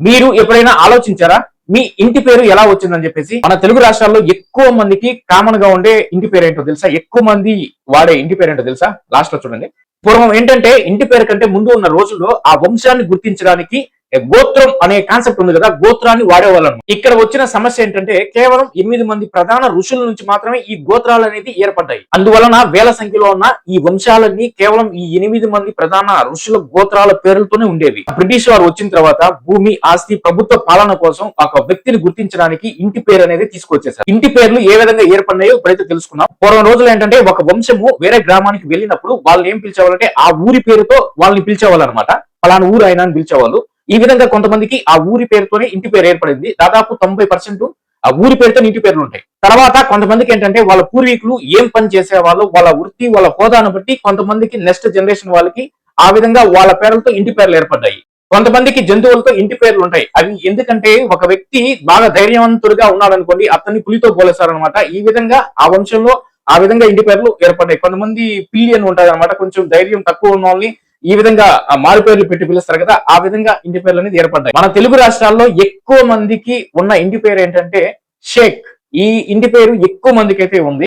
మీరు ఎప్పుడైనా ఆలోచించారా? మీ ఇంటి పేరు ఎలా వచ్చిందని చెప్పేసి? మన తెలుగు రాష్ట్రాల్లో ఎక్కువ మందికి కామన్గా ఉండే ఇంటి పేరు ఏంటో తెలుసా? ఎక్కువ మంది వాడే ఇంటి పేరు ఏంటో తెలుసా? లాస్ట్లో చూడండి. పూర్వం ఏంటంటే ఇంటి పేరు కంటే ముందు ఉన్న రోజుల్లో ఆ వంశాన్ని గుర్తించడానికి గోత్రం అనే కాన్సెప్ట్ ఉంది కదా గోత్రాన్ని వాడేవాళ్ళం ఇక్కడ వచ్చిన సమస్య ఏంటంటే కేవలం ఎనిమిది మంది ప్రధాన ఋషుల నుంచి మాత్రమే ఈ గోత్రాలు అనేది ఏర్పడ్డాయి. అందువలన వేల సంఖ్యలో ఉన్న ఈ వంశాలన్నీ కేవలం ఈ ఎనిమిది మంది ప్రధాన ఋషుల గోత్రాల పేర్లతోనే ఉండేవి. బ్రిటిష్ వారు వచ్చిన తర్వాత భూమి ఆస్తి ప్రభుత్వ పాలన కోసం ఒక వ్యక్తిని గుర్తించడానికి ఇంటి పేరు అనేది తీసుకొచ్చేసారు ఇంటి పేర్లు ఏ విధంగా ఏర్పడినాయో ఇప్పుడైతే తెలుసుకున్నాం పూర్వం రోజులు ఏంటంటే ఒక వంశము వేరే గ్రామానికి వెళ్ళినప్పుడు వాళ్ళని ఏం పిలిచేవాళ్ళంటే ఆ ఊరి పేరుతో వాళ్ళని పిలిచేవాళ్ళు అనమాట. పలానా ఊరు ఆయన అని పిలిచేవాళ్ళు. ఈ విధంగా కొంతమందికి ఆ ఊరి పేరుతోనే ఇంటి పేరు ఏర్పడింది. దాదాపు తొంభై పర్సెంట్ ఆ ఊరి పేరుతో ఇంటి పేర్లు ఉంటాయి. తర్వాత కొంతమందికి ఏంటంటే వాళ్ళ పూర్వీకులు ఏం పని చేసేవాళ్ళు వాళ్ళ వృత్తి వాళ్ళ హోదాను బట్టి కొంతమందికి నెక్స్ట్ జనరేషన్ వాళ్ళకి ఆ విధంగా వాళ్ళ పేర్లతో ఇంటి పేర్లు ఏర్పడ్డాయి. కొంతమందికి జంతువులతో ఇంటి పేర్లు ఉంటాయి. అవి ఎందుకంటే ఒక వ్యక్తి బాగా ధైర్యవంతుడిగా ఉన్నాడు అనుకోండి అతన్ని పులితో పోలేస్తారనమాట ఈ విధంగా ఆ వంశంలో ఆ విధంగా ఇంటి పేర్లు ఏర్పడ్డాయి. కొంతమంది పిల్లి అని ఉంటాయి అనమాట కొంచెం ధైర్యం తక్కువ ఉన్న వాళ్ళని ఈ విధంగా మారు పేర్లు పెట్టి పిలుస్తారు కదా ఆ విధంగా ఇంటి పేర్లు అనేది ఏర్పడ్డాయి. మన తెలుగు రాష్ట్రాల్లో ఎక్కువ మందికి ఉన్న ఇంటి పేరు ఏంటంటే షేక్. ఈ ఇంటి పేరు ఎక్కువ మందికి అయితే ఉంది.